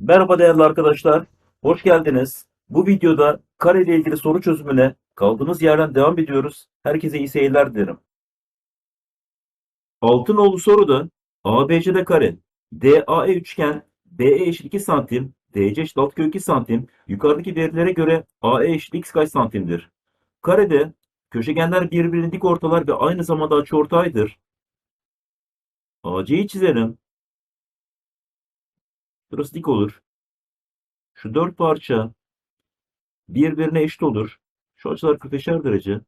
Merhaba değerli arkadaşlar, hoş geldiniz. Bu videoda kare ile ilgili soru çözümüne kaldığımız yerden devam ediyoruz. Herkese iyi seyirler dilerim. Altınoğlu soruda ABC'de kare, DAE üçgen, BE eşit 2 santim, DC eşit 6 kök 2 santim, yukarıdaki verilere göre AE eşit x kaç santimdir? Karede köşegenler birbirini dik ortalar ve aynı zamanda açıortaydır. AC'yi çizelim. Burası dik olur. Şu dört parça birbirine eşit olur. Şu açılar 45'er derece.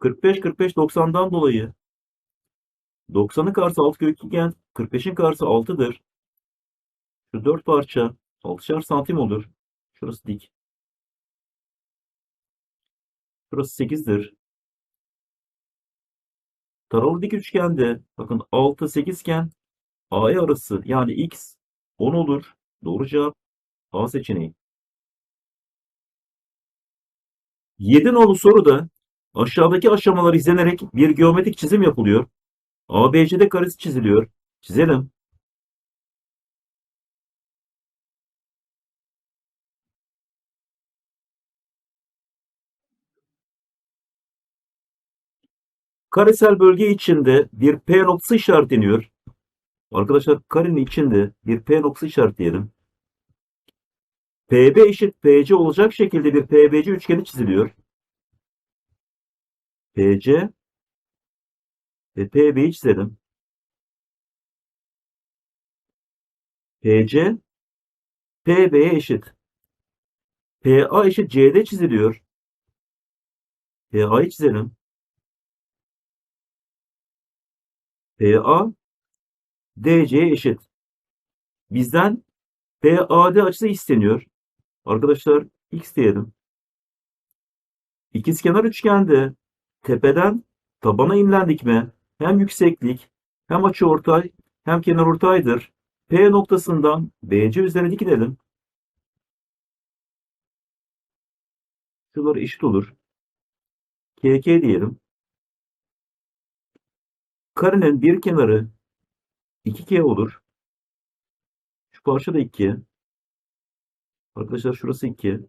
...45, 45, 90'dan dolayı... ...90'ın karşısı 6 kök iken... ...45'in karşısı 6'dır. Şu dört parça... ...6'şar santim olur. Şurası dik. Şurası 8'dir. Taralı dik üçgende... ...bakın 6, 8 iken... A'ya arası yani x 10 olur. Doğru cevap A seçeneği. 7 nolu soruda aşağıdaki aşamalar izlenerek bir geometrik çizim yapılıyor. ABCD karesi çiziliyor. Çizelim. Karesel bölge içinde bir P noktası işaretleniyor. Arkadaşlar karenin içinde bir P noktası işaretleyelim. PB eşit PC olacak şekilde bir PBC üçgeni çiziliyor. PC ve PB'yi çizelim. PC PB'ye eşit. PA eşit CD çiziliyor. PA'yı çizelim. PA DC'ye eşit. Bizden PAD açısı isteniyor. Arkadaşlar x diyelim. İkizkenar üçgende tepeden tabana imlen dikme hem yükseklik hem açıortay hem kenarortaydır. P noktasından BC üzerine dikilelim. Şuralar eşit olur. KK diyelim. Karenin bir kenarı 2K olur. Şu parça da 2. Arkadaşlar şurası 2.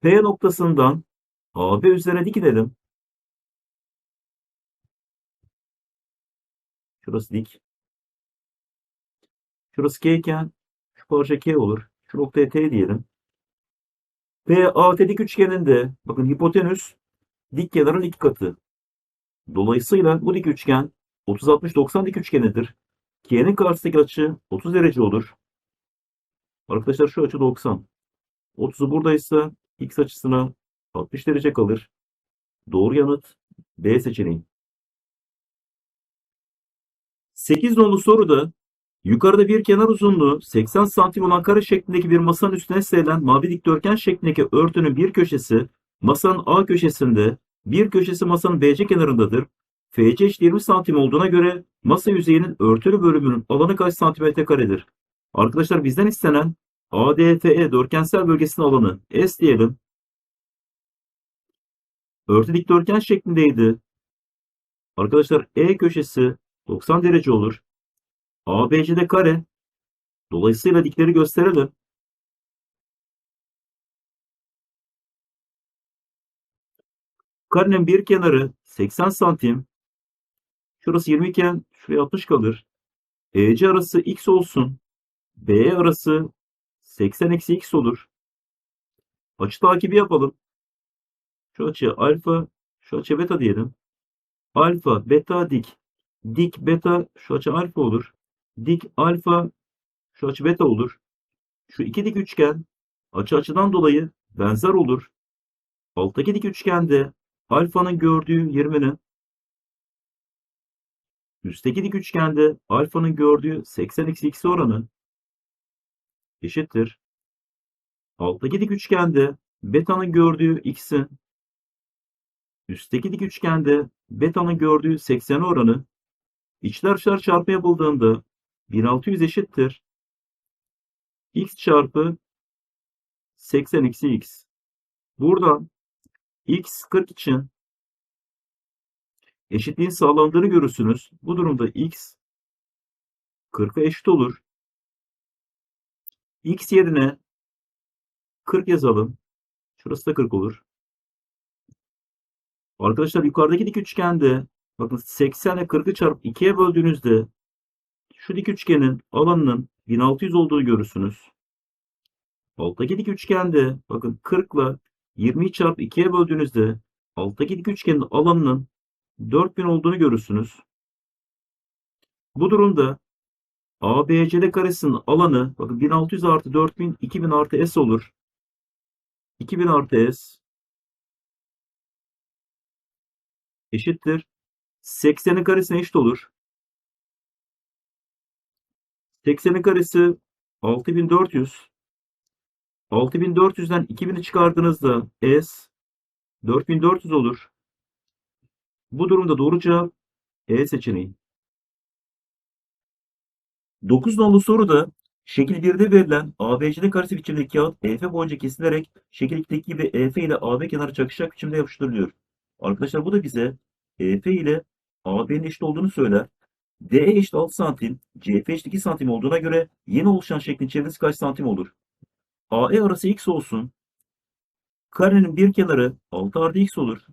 P noktasından AB üzerine dik edelim. Şurası dik. Şurası K iken şu parça K olur. Şu noktaya T diyelim. PAT dik üçgeninde bakın hipotenüs dik kenarın iki katı. Dolayısıyla bu dik üçgen 30-60-90 dik üçgenidir. K'nin karşısındaki açı 30 derece olur. Arkadaşlar şu açı 90. 30'u buradaysa x açısına 60 derece kalır. Doğru yanıt B seçeneği. 8 nolu soruda yukarıda bir kenar uzunluğu 80 santim olan kare şeklindeki bir masanın üstüne serilen mavi dikdörtgen şeklindeki örtünün bir köşesi masanın A köşesinde, bir köşesi masanın BC kenarındadır. FC eşit 20 santim olduğuna göre masa yüzeyinin örtülü bölümünün alanı kaç santimetre karedir? Arkadaşlar bizden istenen ADFE dörtgensel bölgesinin alanı S diyelim. Örtü dikdörtgen şeklindeydi. Arkadaşlar E köşesi 90 derece olur. ABC'de kare. Dolayısıyla dikleri gösterelim. Karenin bir kenarı 80 santim. Şurası 20 iken şuraya 60 kalır. EC arası x olsun. B arası 80 eksi x olur. Açı takibi yapalım. Şu açı alfa, şu açı beta diyelim. Alfa, beta dik. Dik beta, şu açı alfa olur. Dik alfa, şu açı beta olur. Şu iki dik üçgen açı açıdan dolayı benzer olur. Alttaki dik üçgende alfanın gördüğü 20'nin üstteki dik üçgende alfanın gördüğü 80 eksi x oranı eşittir. Alttaki dik üçgende beta'nın gördüğü x'in üstteki dik üçgende beta'nın gördüğü 80 oranı içler dışlar çarpı yapıldığında 1600 eşittir. x çarpı 80 eksi x. Buradan x 40 için eşitliğin sağlandığını görürsünüz. Bu durumda x 40'a eşit olur. x yerine 40 yazalım. Şurası da 40 olur. Arkadaşlar yukarıdaki dik üçgende bakın 80 ile 40'ı çarpıp 2'ye böldüğünüzde şu dik üçgenin alanının 1600 olduğunu görürsünüz. Alttaki dik üçgende bakın 40 ile 20'yi çarpıp 2'ye böldüğünüzde alttaki dik üçgenin alanının 4000 olduğunu görürsünüz. Bu durumda ABCD karesinin alanı bakın 1600 artı 4000 2000 artı S olur. 2000 artı S eşittir. 80'in karesine eşit olur. 80'in karesi 6400. 6400'den 2000'i çıkardığınızda S 4400 olur. Bu durumda doğru cevap E seçeneği. 9 nolu soruda şekil 1'de verilen ABCD karesi biçimdeki kağıt EF boyunca kesilerek şekil 2'deki gibi EF ile AB kenarı çakışacak biçimde yapıştırılıyor. Arkadaşlar bu da bize EF ile AB'nin eşit olduğunu söyler. DE eşit 6 santim, CF eşit 2 santim olduğuna göre yeni oluşan şeklin çevresi kaç santim olur? AE arası x olsun. Karenin bir kenarı 6 artı x olur.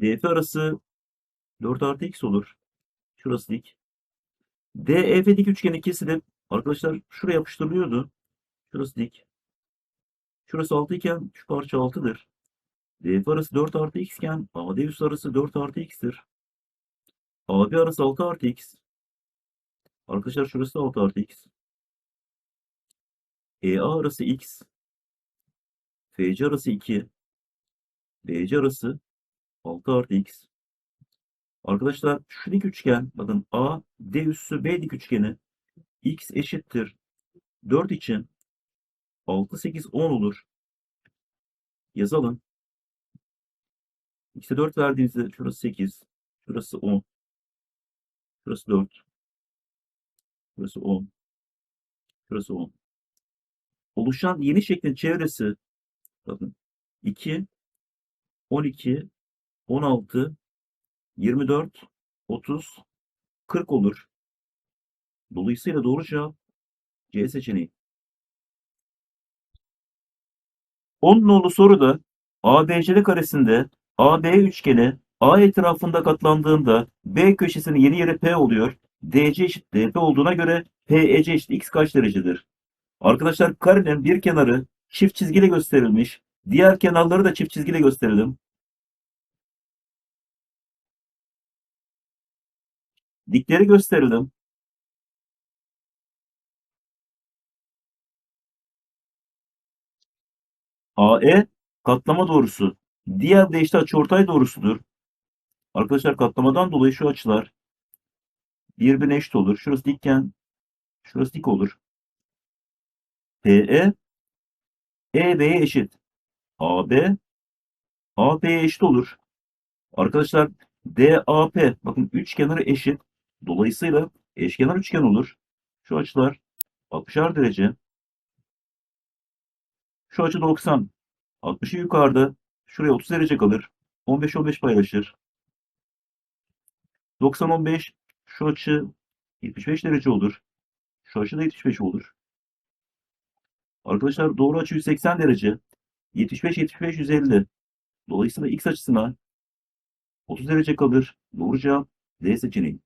DF arası 4 artı x olur. Şurası dik. DEF dik üçgeni kesilip arkadaşlar şuraya yapıştırılıyordu. Şurası dik. Şurası 6 iken şu parça 6'dır. DF arası 4 artı x iken AD üssü arası 4 artı x'tir. AB arası 6 artı x. Arkadaşlar şurası da 6 artı x. EA arası x. FC arası 2. BC arası 6 artı x. Arkadaşlar şu dik üçgen bakın A D üssü B dik üçgeni x eşittir 4 için 6 8 10 olur. Yazalım. X'e 4 verdiğimizde şurası 8, şurası 10, şurası 4, şurası 10, şurası 10. Oluşan yeni şeklin çevresi bakın 2, 12, 16, 24, 30, 40 olur. Dolayısıyla doğru cevap C seçeneği. 10 nolu soruda ABCD karesinde AB üçgeni A etrafında katlandığında B köşesinin yeni yeri P oluyor. DC eşit DP olduğuna göre PEC eşit X kaç derecedir? Arkadaşlar karenin bir kenarı çift çizgiyle gösterilmiş. Diğer kenarları da çift çizgiyle gösterelim. Dikleri gösterelim. AE katlama doğrusu. Diğer de işte açıortay doğrusudur. Arkadaşlar katlamadan dolayı şu açılar birbirine eşit olur. Şurası dikken şurası dik olur. PE EB'ye eşit. AB AB'ye eşit olur. Arkadaşlar DAP bakın üç kenarı eşit. Dolayısıyla eşkenar üçgen olur. Şu açılar 60'ar derece. Şu açı 90. 60'ı yukarıda. Şuraya 30 derece kalır. 15-15 paylaşır. 90-15 şu açı 75 derece olur. Şu açı da 75 olur. Arkadaşlar doğru açı 180 derece. 75-75 150. Dolayısıyla x açısına 30 derece kalır. Doğru cevap D seçeneği.